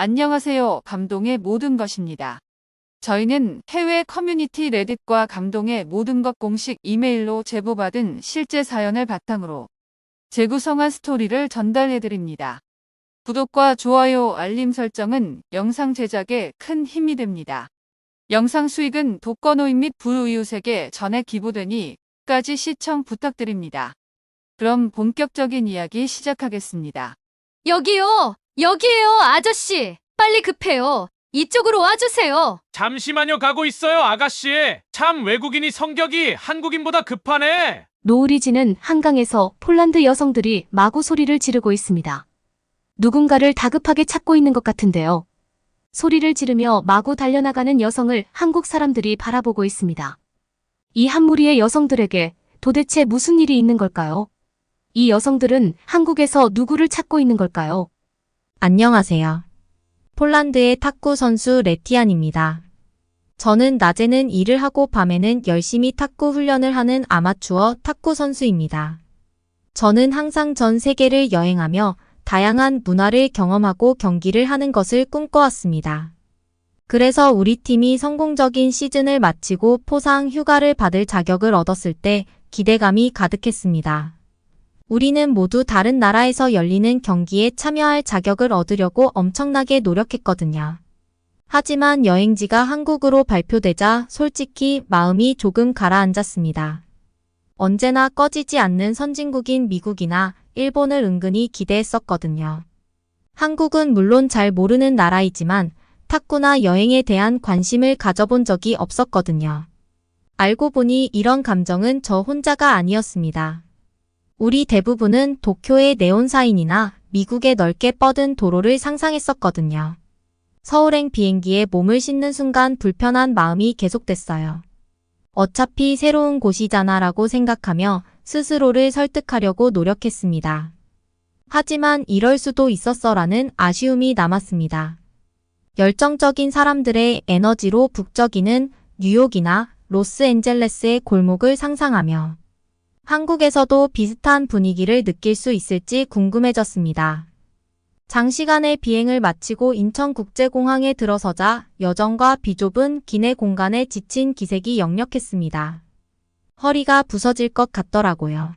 안녕하세요. 감동의 모든 것입니다. 저희는 해외 커뮤니티 레딧과 감동의 모든 것 공식 이메일로 제보받은 실제 사연을 바탕으로 재구성한 스토리를 전달해드립니다. 구독과 좋아요, 알림 설정은 영상 제작에 큰 힘이 됩니다. 영상 수익은 독거노인 및 불우이웃에게 전액 기부되니 끝까지 시청 부탁드립니다. 그럼 본격적인 이야기 시작하겠습니다. 여기요! 여기에요, 아저씨! 빨리 급해요. 이쪽으로 와주세요. 잠시만요 가고 있어요 아가씨 참 외국인이 성격이 한국인보다 급하네 노을이 지는 한강에서 폴란드 여성들이 마구 소리를 지르고 있습니다. 누군가를 다급하게 찾고 있는 것 같은데요. 소리를 지르며 마구 달려나가는 여성을 한국 사람들이 바라보고 있습니다. 이 한 무리의 여성들에게 도대체 무슨 일이 있는 걸까요? 이 여성들은 한국에서 누구를 찾고 있는 걸까요? 안녕하세요. 폴란드의 탁구 선수 레티안입니다. 저는 낮에는 일을 하고 밤에는 열심히 탁구 훈련을 하는 아마추어 탁구 선수입니다. 저는 항상 전 세계를 여행하며 다양한 문화를 경험하고 경기를 하는 것을 꿈꿔왔습니다. 그래서 우리 팀이 성공적인 시즌을 마치고 포상 휴가를 받을 자격을 얻었을 때 기대감이 가득했습니다. 우리는 모두 다른 나라에서 열리는 경기에 참여할 자격을 얻으려고 엄청나게 노력했거든요. 하지만 여행지가 한국으로 발표되자 솔직히 마음이 조금 가라앉았습니다. 언제나 꺼지지 않는 선진국인 미국이나 일본을 은근히 기대했었거든요. 한국은 물론 잘 모르는 나라이지만 탁구나 여행에 대한 관심을 가져본 적이 없었거든요. 알고 보니 이런 감정은 저 혼자가 아니었습니다. 우리 대부분은 도쿄의 네온사인이나 미국의 넓게 뻗은 도로를 상상했었거든요. 서울행 비행기에 몸을 싣는 순간 불편한 마음이 계속됐어요. 어차피 새로운 곳이잖아 라고 생각하며 스스로를 설득하려고 노력했습니다. 하지만 이럴 수도 있었어라는 아쉬움이 남았습니다. 열정적인 사람들의 에너지로 북적이는 뉴욕이나 로스앤젤레스의 골목을 상상하며 한국에서도 비슷한 분위기를 느낄 수 있을지 궁금해졌습니다. 장시간의 비행을 마치고 인천국제공항에 들어서자 여정과 비좁은 기내 공간에 지친 기색이 역력했습니다. 허리가 부서질 것 같더라고요.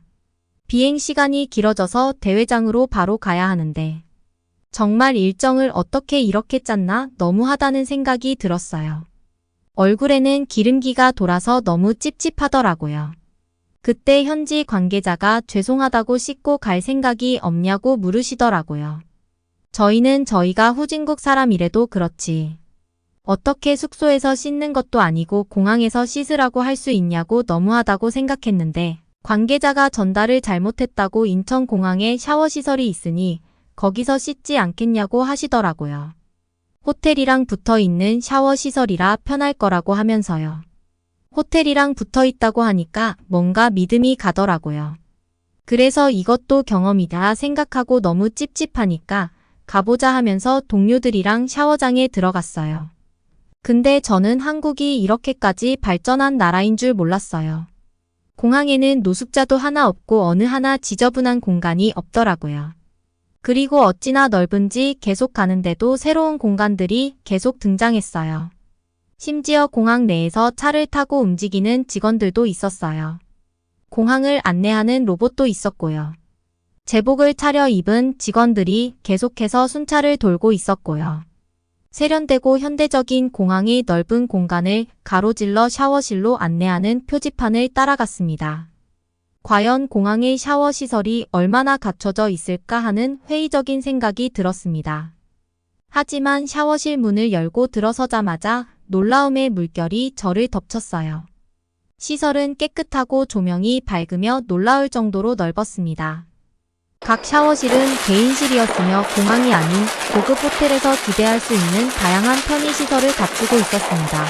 비행 시간이 길어져서 대회장으로 바로 가야 하는데 정말 일정을 어떻게 이렇게 짰나 너무하다는 생각이 들었어요. 얼굴에는 기름기가 돌아서 너무 찝찝하더라고요. 그때 현지 관계자가 죄송하다고 씻고 갈 생각이 없냐고 물으시더라고요. 저희는 저희가 후진국 사람이래도 그렇지. 어떻게 숙소에서 씻는 것도 아니고 공항에서 씻으라고 할 수 있냐고 너무하다고 생각했는데 관계자가 전달을 잘못했다고 인천공항에 샤워시설이 있으니 거기서 씻지 않겠냐고 하시더라고요. 호텔이랑 붙어 있는 샤워시설이라 편할 거라고 하면서요. 호텔이랑 붙어 있다고 하니까 뭔가 믿음이 가더라고요. 그래서 이것도 경험이다 생각하고 너무 찝찝하니까 가보자 하면서 동료들이랑 샤워장에 들어갔어요. 근데 저는 한국이 이렇게까지 발전한 나라인 줄 몰랐어요. 공항에는 노숙자도 하나 없고 어느 하나 지저분한 공간이 없더라고요. 그리고 어찌나 넓은지 계속 가는데도 새로운 공간들이 계속 등장했어요. 심지어 공항 내에서 차를 타고 움직이는 직원들도 있었어요. 공항을 안내하는 로봇도 있었고요. 제복을 차려 입은 직원들이 계속해서 순찰을 돌고 있었고요. 세련되고 현대적인 공항의 넓은 공간을 가로질러 샤워실로 안내하는 표지판을 따라갔습니다. 과연 공항의 샤워 시설이 얼마나 갖춰져 있을까 하는 회의적인 생각이 들었습니다. 하지만 샤워실 문을 열고 들어서자마자 놀라움의 물결이 저를 덮쳤어요. 시설은 깨끗하고 조명이 밝으며 놀라울 정도로 넓었습니다. 각 샤워실은 개인실이었으며 공항이 아닌 고급 호텔에서 기대할 수 있는 다양한 편의시설을 갖추고 있었습니다.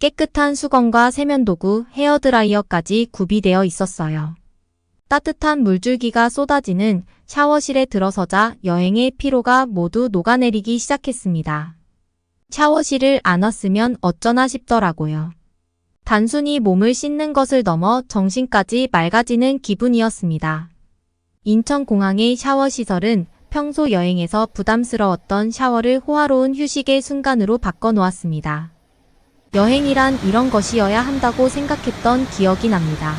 깨끗한 수건과 세면도구, 헤어드라이어까지 구비되어 있었어요. 따뜻한 물줄기가 쏟아지는 샤워실에 들어서자 여행의 피로가 모두 녹아내리기 시작했습니다. 샤워실을 안 왔으면 어쩌나 싶더라고요. 단순히 몸을 씻는 것을 넘어 정신까지 맑아지는 기분이었습니다. 인천공항의 샤워시설은 평소 여행에서 부담스러웠던 샤워를 호화로운 휴식의 순간으로 바꿔놓았습니다. 여행이란 이런 것이어야 한다고 생각했던 기억이 납니다.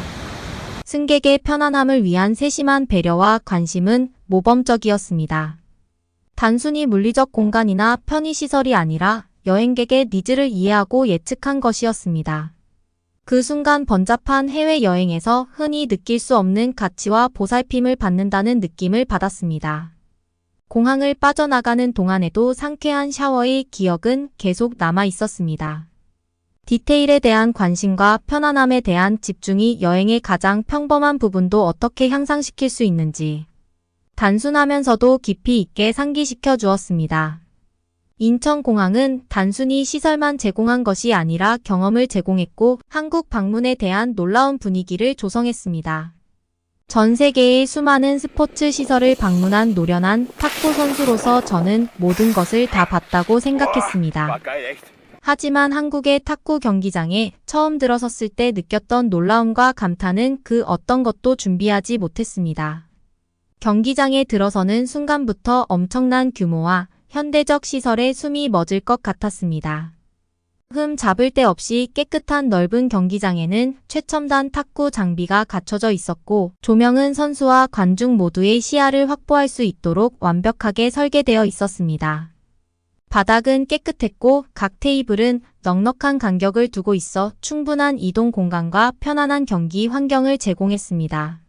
승객의 편안함을 위한 세심한 배려와 관심은 모범적이었습니다. 단순히 물리적 공간이나 편의시설이 아니라 여행객의 니즈를 이해하고 예측한 것이었습니다. 그 순간 번잡한 해외여행에서 흔히 느낄 수 없는 가치와 보살핌을 받는다는 느낌을 받았습니다. 공항을 빠져나가는 동안에도 상쾌한 샤워의 기억은 계속 남아 있었습니다. 디테일에 대한 관심과 편안함에 대한 집중이 여행의 가장 평범한 부분도 어떻게 향상시킬 수 있는지 단순하면서도 깊이 있게 상기시켜 주었습니다. 인천공항은 단순히 시설만 제공한 것이 아니라 경험을 제공했고 한국 방문에 대한 놀라운 분위기를 조성했습니다. 전 세계의 수많은 스포츠 시설을 방문한 노련한 탁구 선수로서 저는 모든 것을 다 봤다고 생각했습니다. 하지만 한국의 탁구 경기장에 처음 들어섰을 때 느꼈던 놀라움과 감탄은 그 어떤 것도 준비하지 못했습니다. 경기장에 들어서는 순간부터 엄청난 규모와 현대적 시설에 숨이 멎을 것 같았습니다. 흠 잡을 데 없이 깨끗한 넓은 경기장에는 최첨단 탁구 장비가 갖춰져 있었고 조명은 선수와 관중 모두의 시야를 확보할 수 있도록 완벽하게 설계되어 있었습니다. 바닥은 깨끗했고 각 테이블은 넉넉한 간격을 두고 있어 충분한 이동 공간과 편안한 경기 환경을 제공했습니다.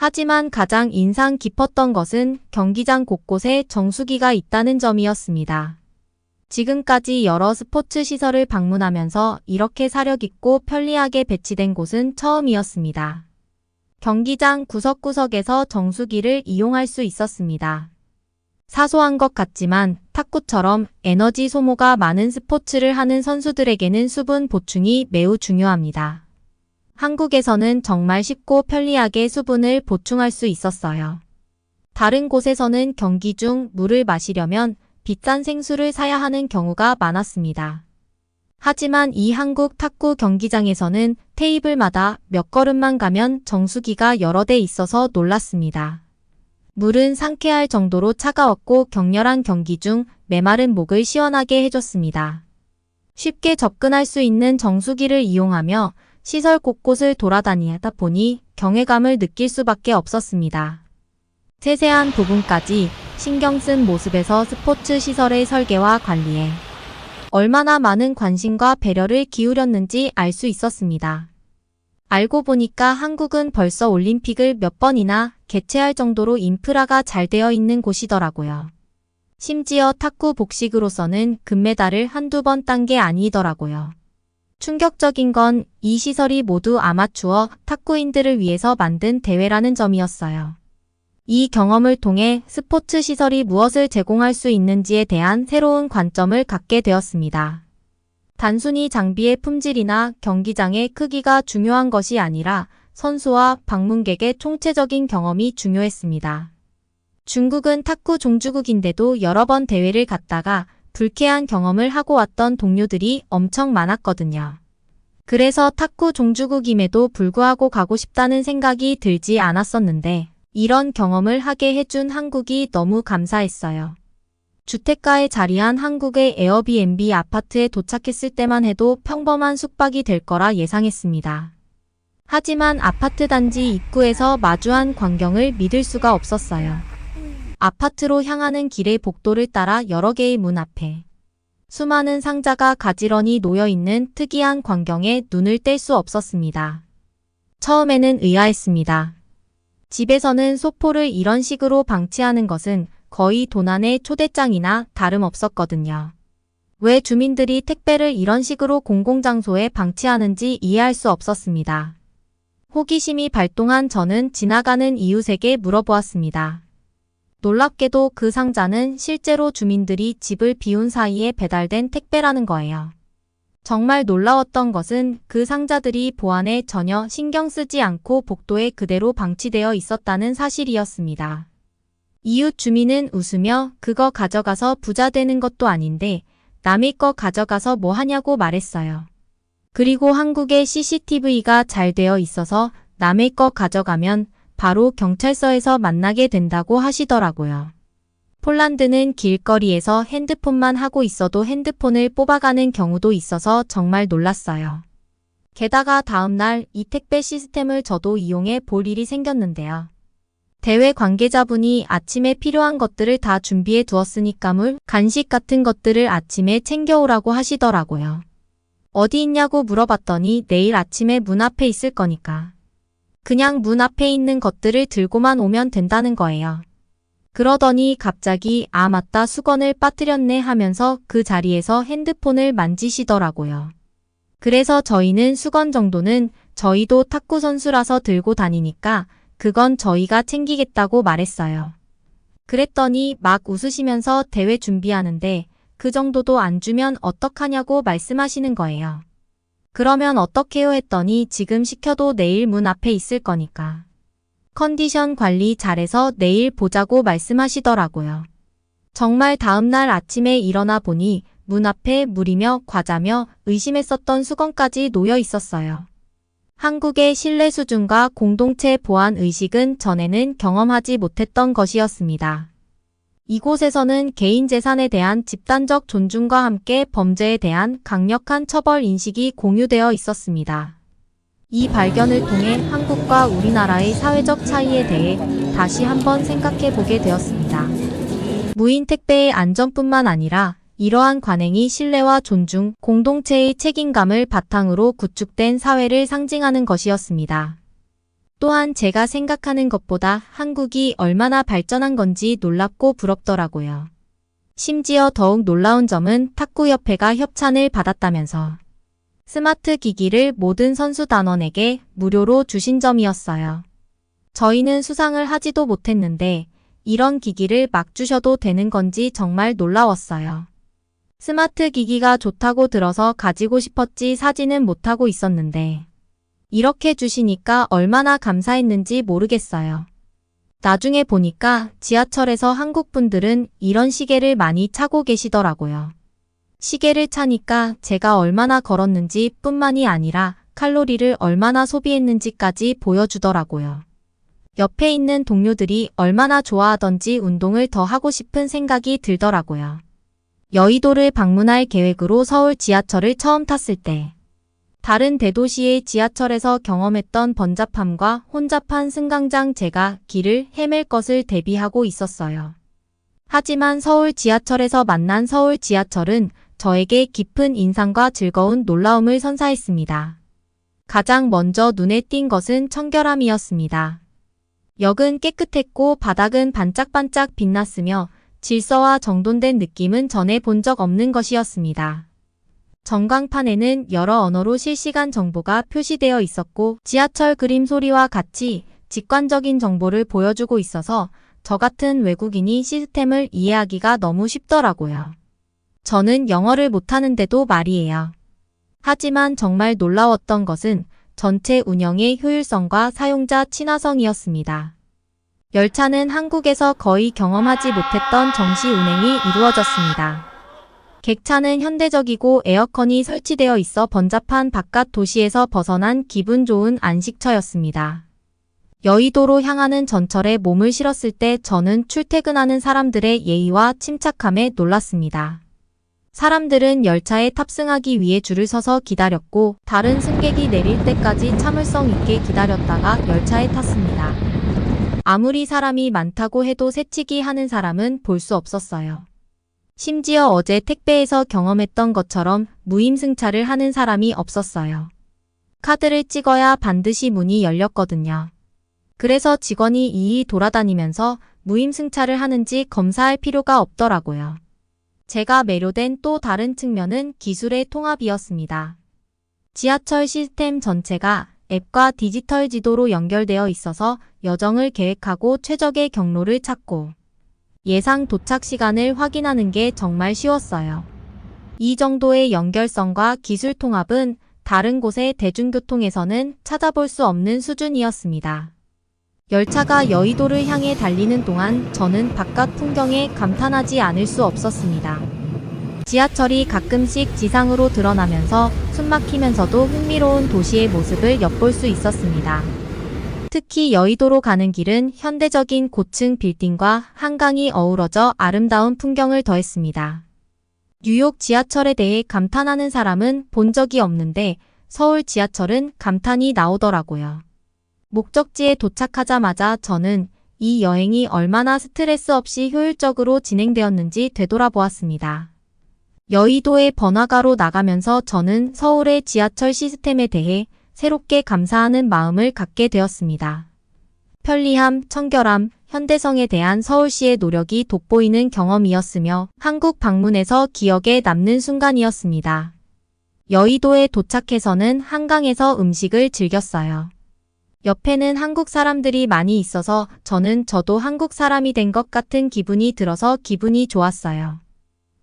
하지만 가장 인상 깊었던 것은 경기장 곳곳에 정수기가 있다는 점이었습니다. 지금까지 여러 스포츠 시설을 방문하면서 이렇게 사려있고 편리하게 배치된 곳은 처음이었습니다. 경기장 구석구석에서 정수기를 이용할 수 있었습니다. 사소한 것 같지만 탁구처럼 에너지 소모가 많은 스포츠를 하는 선수들에게는 수분 보충이 매우 중요합니다. 한국에서는 정말 쉽고 편리하게 수분을 보충할 수 있었어요. 다른 곳에서는 경기 중 물을 마시려면 비싼 생수를 사야 하는 경우가 많았습니다. 하지만 이 한국 탁구 경기장에서는 테이블마다 몇 걸음만 가면 정수기가 여러 대 있어서 놀랐습니다. 물은 상쾌할 정도로 차가웠고 격렬한 경기 중 메마른 목을 시원하게 해줬습니다. 쉽게 접근할 수 있는 정수기를 이용하며 시설 곳곳을 돌아다니다 보니 경외감을 느낄 수밖에 없었습니다. 세세한 부분까지 신경 쓴 모습에서 스포츠 시설의 설계와 관리에 얼마나 많은 관심과 배려를 기울였는지 알 수 있었습니다. 알고 보니까 한국은 벌써 올림픽을 몇 번이나 개최할 정도로 인프라가 잘 되어 있는 곳이더라고요. 심지어 탁구 복식으로서는 금메달을 한두 번 딴 게 아니더라고요. 충격적인 건 이 시설이 모두 아마추어 탁구인들을 위해서 만든 대회라는 점이었어요. 이 경험을 통해 스포츠 시설이 무엇을 제공할 수 있는지에 대한 새로운 관점을 갖게 되었습니다. 단순히 장비의 품질이나 경기장의 크기가 중요한 것이 아니라 선수와 방문객의 총체적인 경험이 중요했습니다. 중국은 탁구 종주국인데도 여러 번 대회를 갔다가 불쾌한 경험을 하고 왔던 동료들이 엄청 많았거든요. 그래서 탁구 종주국임에도 불구하고 가고 싶다는 생각이 들지 않았었는데 이런 경험을 하게 해준 한국이 너무 감사했어요. 주택가에 자리한 한국의 에어비앤비 아파트에 도착했을 때만 해도 평범한 숙박이 될 거라 예상했습니다. 하지만 아파트 단지 입구에서 마주한 광경을 믿을 수가 없었어요. 아파트로 향하는 길의 복도를 따라 여러 개의 문 앞에 수많은 상자가 가지런히 놓여 있는 특이한 광경에 눈을 뗄 수 없었습니다. 처음에는 의아했습니다. 집에서는 소포를 이런 식으로 방치하는 것은 거의 도난의 초대장이나 다름없었거든요. 왜 주민들이 택배를 이런 식으로 공공장소에 방치하는지 이해할 수 없었습니다. 호기심이 발동한 저는 지나가는 이웃에게 물어보았습니다. 놀랍게도 그 상자는 실제로 주민들이 집을 비운 사이에 배달된 택배라는 거예요. 정말 놀라웠던 것은 그 상자들이 보안에 전혀 신경 쓰지 않고 복도에 그대로 방치되어 있었다는 사실이었습니다. 이웃 주민은 웃으며 그거 가져가서 부자 되는 것도 아닌데 남의 거 가져가서 뭐 하냐고 말했어요. 그리고 한국에 CCTV가 잘 되어 있어서 남의 거 가져가면 바로 경찰서에서 만나게 된다고 하시더라고요. 폴란드는 길거리에서 핸드폰만 하고 있어도 핸드폰을 뽑아가는 경우도 있어서 정말 놀랐어요. 게다가 다음날 이 택배 시스템을 저도 이용해 볼 일이 생겼는데요. 대회 관계자분이 아침에 필요한 것들을 다 준비해 두었으니까 물, 간식 같은 것들을 아침에 챙겨오라고 하시더라고요. 어디 있냐고 물어봤더니 내일 아침에 문 앞에 있을 거니까. 그냥 문 앞에 있는 것들을 들고만 오면 된다는 거예요. 그러더니 갑자기 아 맞다 수건을 빠뜨렸네 하면서 그 자리에서 핸드폰을 만지시더라고요. 그래서 저희는 수건 정도는 저희도 탁구 선수라서 들고 다니니까 그건 저희가 챙기겠다고 말했어요. 그랬더니 막 웃으시면서 대회 준비하는데 그 정도도 안 주면 어떡하냐고 말씀하시는 거예요. 그러면 어떡해요 했더니 지금 시켜도 내일 문 앞에 있을 거니까. 컨디션 관리 잘해서 내일 보자고 말씀하시더라고요. 정말 다음날 아침에 일어나 보니 문 앞에 물이며 과자며 의심했었던 수건까지 놓여 있었어요. 한국의 신뢰 수준과 공동체 보안 의식은 전에는 경험하지 못했던 것이었습니다. 이곳에서는 개인 재산에 대한 집단적 존중과 함께 범죄에 대한 강력한 처벌 인식이 공유되어 있었습니다. 이 발견을 통해 한국과 우리나라의 사회적 차이에 대해 다시 한번 생각해 보게 되었습니다. 무인 택배의 안전뿐만 아니라 이러한 관행이 신뢰와 존중, 공동체의 책임감을 바탕으로 구축된 사회를 상징하는 것이었습니다. 또한 제가 생각하는 것보다 한국이 얼마나 발전한 건지 놀랍고 부럽더라고요. 심지어 더욱 놀라운 점은 탁구협회가 협찬을 받았다면서 스마트 기기를 모든 선수 단원에게 무료로 주신 점이었어요. 저희는 수상을 하지도 못했는데 이런 기기를 막 주셔도 되는 건지 정말 놀라웠어요. 스마트 기기가 좋다고 들어서 가지고 싶었지 사지는 못하고 있었는데 이렇게 주시니까 얼마나 감사했는지 모르겠어요. 나중에 보니까 지하철에서 한국 분들은 이런 시계를 많이 차고 계시더라고요. 시계를 차니까 제가 얼마나 걸었는지 뿐만이 아니라 칼로리를 얼마나 소비했는지까지 보여주더라고요. 옆에 있는 동료들이 얼마나 좋아하던지 운동을 더 하고 싶은 생각이 들더라고요. 여의도를 방문할 계획으로 서울 지하철을 처음 탔을 때 다른 대도시의 지하철에서 경험했던 번잡함과 혼잡한 승강장 제가 길을 헤맬 것을 대비하고 있었어요. 하지만 서울 지하철에서 만난 서울 지하철은 저에게 깊은 인상과 즐거운 놀라움을 선사했습니다. 가장 먼저 눈에 띈 것은 청결함이었습니다. 역은 깨끗했고 바닥은 반짝반짝 빛났으며 질서와 정돈된 느낌은 전에 본 적 없는 것이었습니다. 전광판에는 여러 언어로 실시간 정보가 표시되어 있었고 지하철 그림 소리와 같이 직관적인 정보를 보여주고 있어서 저 같은 외국인이 시스템을 이해하기가 너무 쉽더라고요. 저는 영어를 못하는데도 말이에요. 하지만 정말 놀라웠던 것은 전체 운영의 효율성과 사용자 친화성이었습니다. 열차는 한국에서 거의 경험하지 못했던 정시 운행이 이루어졌습니다. 객차는 현대적이고 에어컨이 설치되어 있어 번잡한 바깥 도시에서 벗어난 기분 좋은 안식처였습니다. 여의도로 향하는 전철에 몸을 실었을 때 저는 출퇴근하는 사람들의 예의와 침착함에 놀랐습니다. 사람들은 열차에 탑승하기 위해 줄을 서서 기다렸고 다른 승객이 내릴 때까지 참을성 있게 기다렸다가 열차에 탔습니다. 아무리 사람이 많다고 해도 새치기 하는 사람은 볼 수 없었어요. 심지어 어제 택배에서 경험했던 것처럼 무임승차를 하는 사람이 없었어요. 카드를 찍어야 반드시 문이 열렸거든요. 그래서 직원이 이이 돌아다니면서 무임승차를 하는지 검사할 필요가 없더라고요. 제가 매료된 또 다른 측면은 기술의 통합이었습니다. 지하철 시스템 전체가 앱과 디지털 지도로 연결되어 있어서 여정을 계획하고 최적의 경로를 찾고 예상 도착 시간을 확인하는 게 정말 쉬웠어요. 이 정도의 연결성과 기술 통합은 다른 곳의 대중교통에서는 찾아볼 수 없는 수준이었습니다. 열차가 여의도를 향해 달리는 동안 저는 바깥 풍경에 감탄하지 않을 수 없었습니다. 지하철이 가끔씩 지상으로 드러나면서 숨막히면서도 흥미로운 도시의 모습을 엿볼 수 있었습니다. 특히 여의도로 가는 길은 현대적인 고층 빌딩과 한강이 어우러져 아름다운 풍경을 더했습니다. 뉴욕 지하철에 대해 감탄하는 사람은 본 적이 없는데 서울 지하철은 감탄이 나오더라고요. 목적지에 도착하자마자 저는 이 여행이 얼마나 스트레스 없이 효율적으로 진행되었는지 되돌아보았습니다. 여의도의 번화가로 나가면서 저는 서울의 지하철 시스템에 대해 새롭게 감사하는 마음을 갖게 되었습니다. 편리함, 청결함, 현대성에 대한 서울시의 노력이 돋보이는 경험이었으며 한국 방문에서 기억에 남는 순간이었습니다. 여의도에 도착해서는 한강에서 음식을 즐겼어요. 옆에는 한국 사람들이 많이 있어서 저는 저도 한국 사람이 된 것 같은 기분이 들어서 기분이 좋았어요.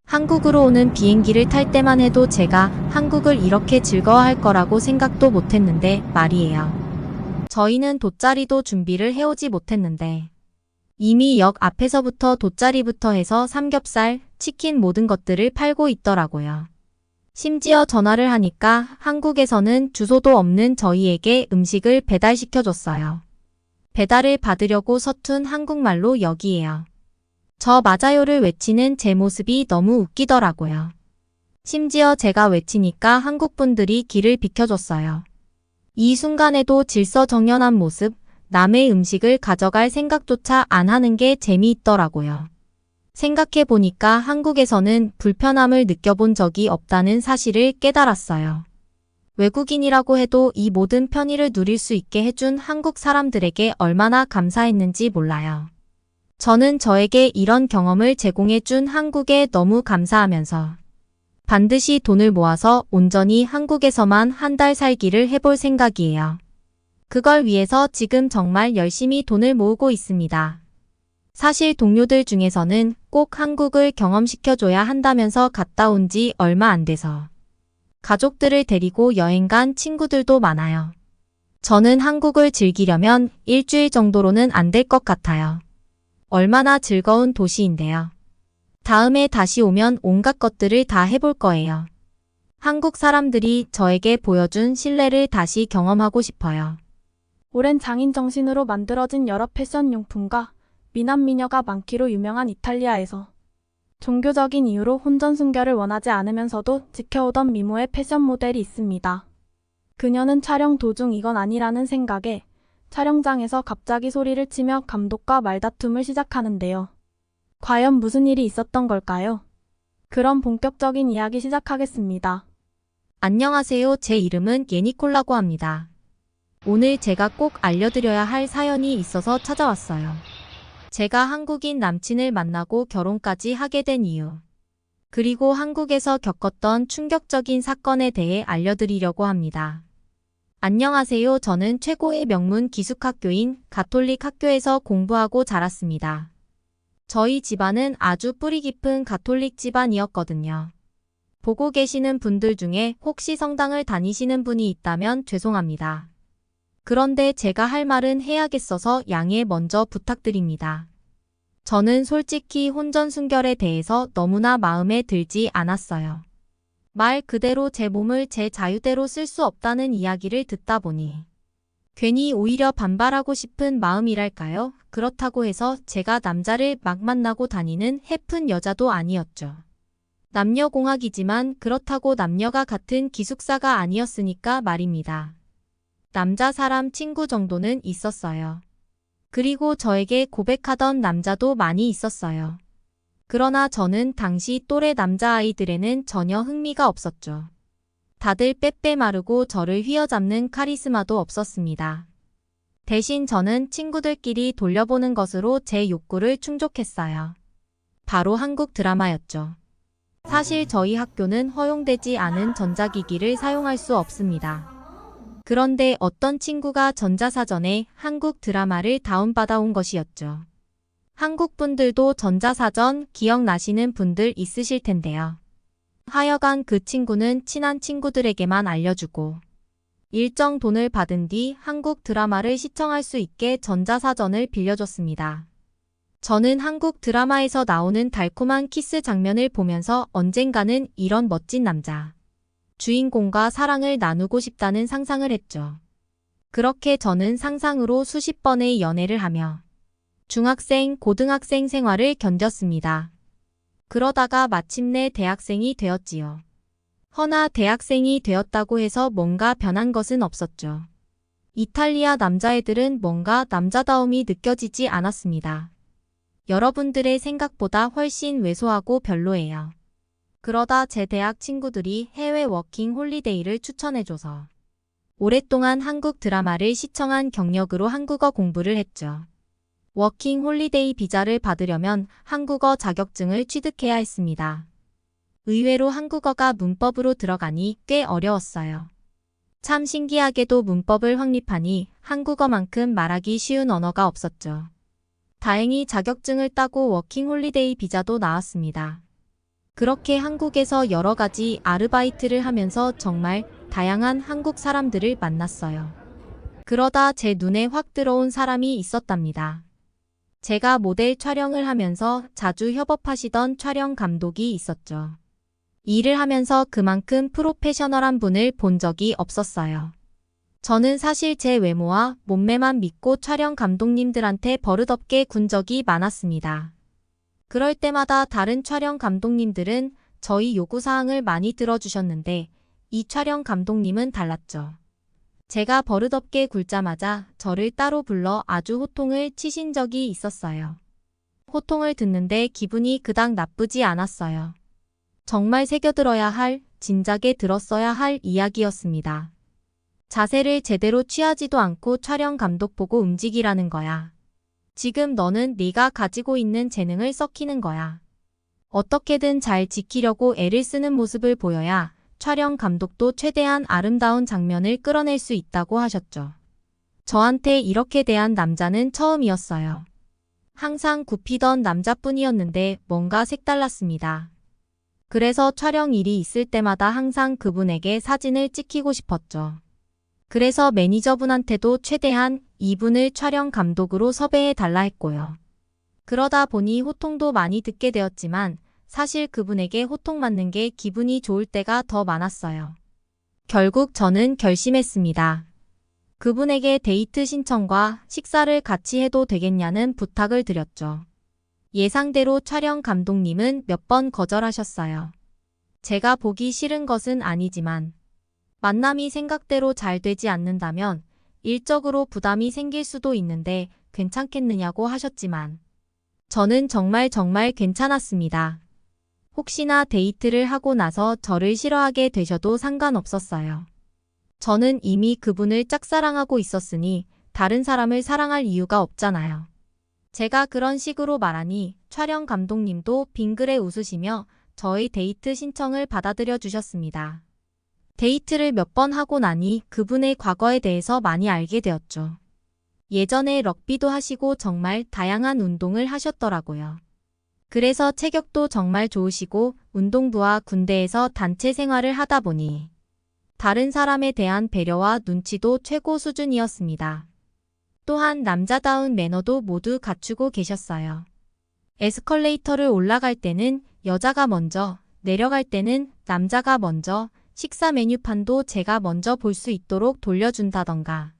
한국으로 오는 비행기를 탈 때만 해도 제가 한국을 이렇게 즐거워할 거라고 생각도 못했는데 말이에요. 저희는 돗자리도 준비를 해오지 못했는데 이미 역 앞에서부터 돗자리부터 해서 삼겹살, 치킨 모든 것들을 팔고 있더라고요. 심지어 전화를 하니까 한국에서는 주소도 없는 저희에게 음식을 배달시켜줬어요. 배달을 받으려고 서툰 한국말로 여기에요. 저 맞아요를 외치는 제 모습이 너무 웃기더라고요. 심지어 제가 외치니까 한국 분들이 길을 비켜줬어요. 이 순간에도 질서정연한 모습, 남의 음식을 가져갈 생각조차 안 하는 게 재미있더라고요. 생각해보니까 한국에서는 불편함을 느껴본 적이 없다는 사실을 깨달았어요. 외국인이라고 해도 이 모든 편의를 누릴 수 있게 해준 한국 사람들에게 얼마나 감사했는지 몰라요. 저는 저에게 이런 경험을 제공해 준 한국에 너무 감사하면서 반드시 돈을 모아서 온전히 한국에서만 한 달 살기를 해볼 생각이에요. 그걸 위해서 지금 정말 열심히 돈을 모으고 있습니다. 사실 동료들 중에서는 꼭 한국을 경험시켜줘야 한다면서 갔다 온 지 얼마 안 돼서 가족들을 데리고 여행 간 친구들도 많아요. 저는 한국을 즐기려면 일주일 정도로는 안 될 것 같아요. 얼마나 즐거운 도시인데요. 다음에 다시 오면 온갖 것들을 다 해볼 거예요. 한국 사람들이 저에게 보여준 신뢰를 다시 경험하고 싶어요. 오랜 장인 정신으로 만들어진 여러 패션 용품과 미남 미녀가 많기로 유명한 이탈리아에서 종교적인 이유로 혼전 순결을 원하지 않으면서도 지켜오던 미모의 패션 모델이 있습니다. 그녀는 촬영 도중 이건 아니라는 생각에 촬영장에서 갑자기 소리를 치며 감독과 말다툼을 시작하는데요. 과연 무슨 일이 있었던 걸까요? 그럼 본격적인 이야기 시작하겠습니다. 안녕하세요. 제 이름은 예니콜라고 합니다. 오늘 제가 꼭 알려드려야 할 사연이 있어서 찾아왔어요. 제가 한국인 남친을 만나고 결혼까지 하게 된 이유. 그리고 한국에서 겪었던 충격적인 사건에 대해 알려드리려고 합니다. 안녕하세요. 저는 최고의 명문 기숙학교인 가톨릭 학교에서 공부하고 자랐습니다. 저희 집안은 아주 뿌리 깊은 가톨릭 집안이었거든요. 보고 계시는 분들 중에 혹시 성당을 다니시는 분이 있다면 죄송합니다. 그런데 제가 할 말은 해야겠어서 양해 먼저 부탁드립니다. 저는 솔직히 혼전 순결에 대해서 너무나 마음에 들지 않았어요. 말 그대로 제 몸을 제 자유대로 쓸 수 없다는 이야기를 듣다 보니 괜히 오히려 반발하고 싶은 마음이랄까요? 그렇다고 해서 제가 남자를 막 만나고 다니는 해픈 여자도 아니었죠. 남녀공학이지만 그렇다고 남녀가 같은 기숙사가 아니었으니까 말입니다. 남자 사람 친구 정도는 있었어요. 그리고 저에게 고백하던 남자도 많이 있었어요. 그러나 저는 당시 또래 남자아이들에는 전혀 흥미가 없었죠. 다들 빼빼 마르고 저를 휘어잡는 카리스마도 없었습니다. 대신 저는 친구들끼리 돌려보는 것으로 제 욕구를 충족했어요. 바로 한국 드라마였죠. 사실 저희 학교는 허용되지 않은 전자기기를 사용할 수 없습니다. 그런데 어떤 친구가 전자사전에 한국 드라마를 다운받아온 것이었죠. 한국 분들도 전자사전 기억나시는 분들 있으실 텐데요. 하여간 그 친구는 친한 친구들에게만 알려주고 일정 돈을 받은 뒤 한국 드라마를 시청할 수 있게 전자사전을 빌려줬습니다. 저는 한국 드라마에서 나오는 달콤한 키스 장면을 보면서 언젠가는 이런 멋진 남자, 주인공과 사랑을 나누고 싶다는 상상을 했죠. 그렇게 저는 상상으로 수십 번의 연애를 하며 중학생, 고등학생 생활을 견뎠습니다. 그러다가 마침내 대학생이 되었지요. 허나 대학생이 되었다고 해서 뭔가 변한 것은 없었죠. 이탈리아 남자애들은 뭔가 남자다움이 느껴지지 않았습니다. 여러분들의 생각보다 훨씬 왜소하고 별로예요. 그러다 제 대학 친구들이 해외 워킹 홀리데이를 추천해줘서 오랫동안 한국 드라마를 시청한 경력으로 한국어 공부를 했죠. 워킹 홀리데이 비자를 받으려면 한국어 자격증을 취득해야 했습니다. 의외로 한국어가 문법으로 들어가니 꽤 어려웠어요. 참 신기하게도 문법을 확립하니 한국어만큼 말하기 쉬운 언어가 없었죠. 다행히 자격증을 따고 워킹 홀리데이 비자도 나왔습니다. 그렇게 한국에서 여러 가지 아르바이트를 하면서 정말 다양한 한국 사람들을 만났어요. 그러다 제 눈에 확 들어온 사람이 있었답니다. 제가 모델 촬영을 하면서 자주 협업하시던 촬영 감독이 있었죠. 일을 하면서 그만큼 프로페셔널한 분을 본 적이 없었어요. 저는 사실 제 외모와 몸매만 믿고 촬영 감독님들한테 버릇없게 군 적이 많았습니다. 그럴 때마다 다른 촬영 감독님들은 저희 요구사항을 많이 들어주셨는데 이 촬영 감독님은 달랐죠. 제가 버릇없게 굴자마자 저를 따로 불러 아주 호통을 치신 적이 있었어요. 호통을 듣는데 기분이 그닥 나쁘지 않았어요. 정말 새겨들어야 할, 진작에 들었어야 할 이야기였습니다. 자세를 제대로 취하지도 않고 촬영 감독 보고 움직이라는 거야. 지금 너는 네가 가지고 있는 재능을 썩히는 거야. 어떻게든 잘 지키려고 애를 쓰는 모습을 보여야 촬영 감독도 최대한 아름다운 장면을 끌어낼 수 있다고 하셨죠. 저한테 이렇게 대한 남자는 처음이었어요. 항상 굽히던 남자뿐이었는데 뭔가 색달랐습니다. 그래서 촬영 일이 있을 때마다 항상 그분에게 사진을 찍히고 싶었죠. 그래서 매니저분한테도 최대한 이분을 촬영 감독으로 섭외해 달라 했고요. 그러다 보니 호통도 많이 듣게 되었지만 사실 그분에게 호통 맞는 게 기분이 좋을 때가 더 많았어요. 결국 저는 결심했습니다. 그분에게 데이트 신청과 식사를 같이 해도 되겠냐는 부탁을 드렸죠. 예상대로 촬영 감독님은 몇 번 거절하셨어요. 제가 보기 싫은 것은 아니지만 만남이 생각대로 잘 되지 않는다면 일적으로 부담이 생길 수도 있는데 괜찮겠느냐고 하셨지만 저는 정말 정말 괜찮았습니다. 혹시나 데이트를 하고 나서 저를 싫어하게 되셔도 상관없었어요. 저는 이미 그분을 짝사랑하고 있었으니 다른 사람을 사랑할 이유가 없잖아요. 제가 그런 식으로 말하니 촬영 감독님도 빙그레 웃으시며 저의 데이트 신청을 받아들여 주셨습니다. 데이트를 몇 번 하고 나니 그분의 과거에 대해서 많이 알게 되었죠. 예전에 럭비도 하시고 정말 다양한 운동을 하셨더라고요. 그래서 체격도 정말 좋으시고 운동부와 군대에서 단체 생활을 하다 보니 다른 사람에 대한 배려와 눈치도 최고 수준이었습니다. 또한 남자다운 매너도 모두 갖추고 계셨어요. 에스컬레이터를 올라갈 때는 여자가 먼저, 내려갈 때는 남자가 먼저, 식사 메뉴판도 제가 먼저 볼 수 있도록 돌려준다던가.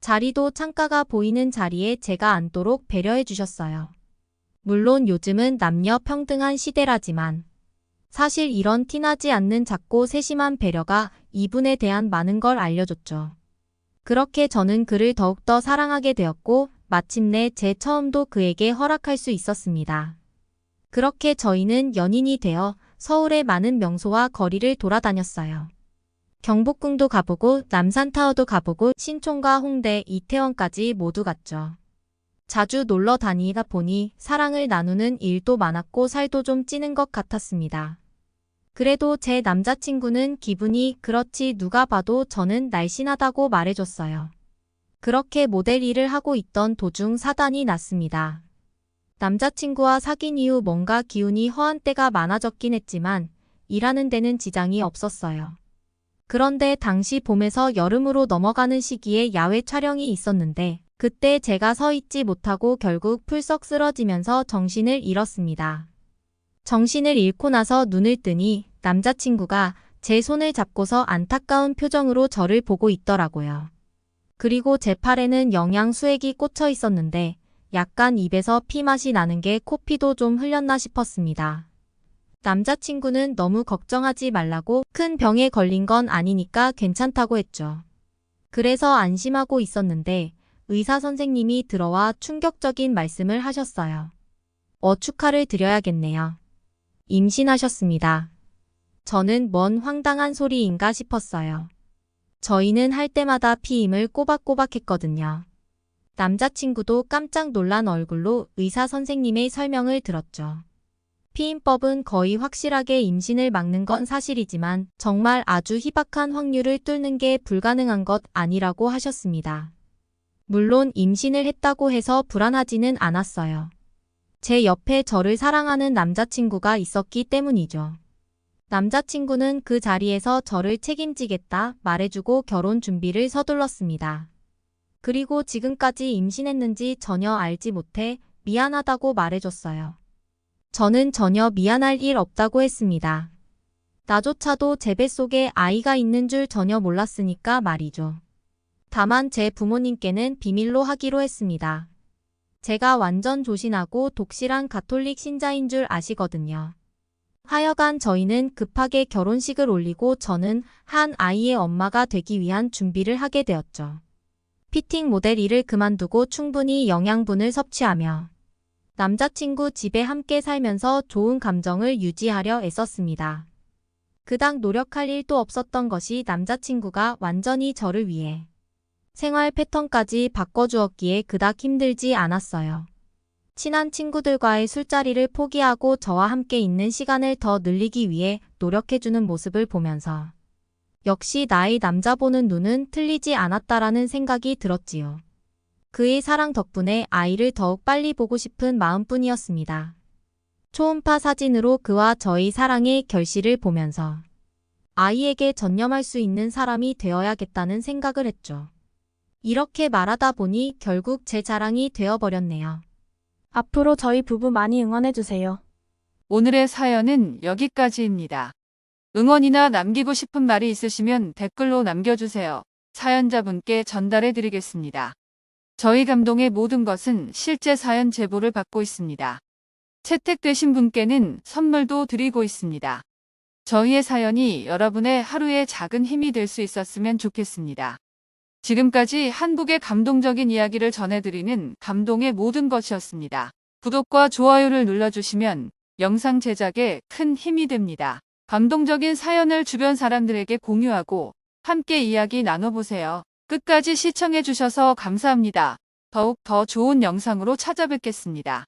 자리도 창가가 보이는 자리에 제가 앉도록 배려해 주셨어요. 물론 요즘은 남녀 평등한 시대라지만 사실 이런 티나지 않는 작고 세심한 배려가 이분에 대한 많은 걸 알려줬죠. 그렇게 저는 그를 더욱더 사랑하게 되었고 마침내 제 처음도 그에게 허락할 수 있었습니다. 그렇게 저희는 연인이 되어 서울의 많은 명소와 거리를 돌아다녔어요. 경복궁도 가보고 남산타워도 가보고 신촌과 홍대, 이태원까지 모두 갔죠. 자주 놀러 다니다 보니 사랑을 나누는 일도 많았고 살도 좀 찌는 것 같았습니다. 그래도 제 남자친구는 기분이 그렇지 누가 봐도 저는 날씬하다고 말해줬어요. 그렇게 모델 일을 하고 있던 도중 사단이 났습니다. 남자친구와 사귄 이후 뭔가 기운이 허한 때가 많아졌긴 했지만 일하는 데는 지장이 없었어요. 그런데 당시 봄에서 여름으로 넘어가는 시기에 야외 촬영이 있었는데 그때 제가 서 있지 못하고 결국 풀썩 쓰러지면서 정신을 잃었습니다. 정신을 잃고 나서 눈을 뜨니 남자친구가 제 손을 잡고서 안타까운 표정으로 저를 보고 있더라고요. 그리고 제 팔에는 영양수액이 꽂혀 있었는데 약간 입에서 피 맛이 나는 게 코피도 좀 흘렸나 싶었습니다. 남자친구는 너무 걱정하지 말라고 큰 병에 걸린 건 아니니까 괜찮다고 했죠. 그래서 안심하고 있었는데 의사 선생님이 들어와 충격적인 말씀을 하셨어요. 어축하를 드려야겠네요. 임신하셨습니다. 저는 뭔 황당한 소리인가 싶었어요. 저희는 할 때마다 피임을 꼬박꼬박 했거든요. 남자친구도 깜짝 놀란 얼굴로 의사 선생님의 설명을 들었죠. 피임법은 거의 확실하게 임신을 막는 건 사실이지만 정말 아주 희박한 확률을 뚫는 게 불가능한 것 아니라고 하셨습니다. 물론 임신을 했다고 해서 불안하지는 않았어요. 제 옆에 저를 사랑하는 남자친구가 있었기 때문이죠. 남자친구는 그 자리에서 저를 책임지겠다 말해주고 결혼 준비를 서둘렀습니다. 그리고 지금까지 임신했는지 전혀 알지 못해 미안하다고 말해줬어요. 저는 전혀 미안할 일 없다고 했습니다. 나조차도 제 뱃속에 아이가 있는 줄 전혀 몰랐으니까 말이죠. 다만 제 부모님께는 비밀로 하기로 했습니다. 제가 완전 조신하고 독실한 가톨릭 신자인 줄 아시거든요. 하여간 저희는 급하게 결혼식을 올리고 저는 한 아이의 엄마가 되기 위한 준비를 하게 되었죠. 피팅 모델 일을 그만두고 충분히 영양분을 섭취하며 남자친구 집에 함께 살면서 좋은 감정을 유지하려 애썼습니다. 그닥 노력할 일도 없었던 것이 남자친구가 완전히 저를 위해 생활 패턴까지 바꿔주었기에 그닥 힘들지 않았어요. 친한 친구들과의 술자리를 포기하고 저와 함께 있는 시간을 더 늘리기 위해 노력해주는 모습을 보면서 역시 나의 남자 보는 눈은 틀리지 않았다라는 생각이 들었지요. 그의 사랑 덕분에 아이를 더욱 빨리 보고 싶은 마음뿐이었습니다. 초음파 사진으로 그와 저의 사랑의 결실을 보면서 아이에게 전념할 수 있는 사람이 되어야겠다는 생각을 했죠. 이렇게 말하다 보니 결국 제 자랑이 되어버렸네요. 앞으로 저희 부부 많이 응원해주세요. 오늘의 사연은 여기까지입니다. 응원이나 남기고 싶은 말이 있으시면 댓글로 남겨주세요. 사연자분께 전달해 드리겠습니다. 저희 감동의 모든 것은 실제 사연 제보를 받고 있습니다. 채택되신 분께는 선물도 드리고 있습니다. 저희의 사연이 여러분의 하루의 작은 힘이 될 수 있었으면 좋겠습니다. 지금까지 한국의 감동적인 이야기를 전해드리는 감동의 모든 것이었습니다. 구독과 좋아요를 눌러주시면 영상 제작에 큰 힘이 됩니다. 감동적인 사연을 주변 사람들에게 공유하고 함께 이야기 나눠보세요. 끝까지 시청해주셔서 감사합니다. 더욱 더 좋은 영상으로 찾아뵙겠습니다.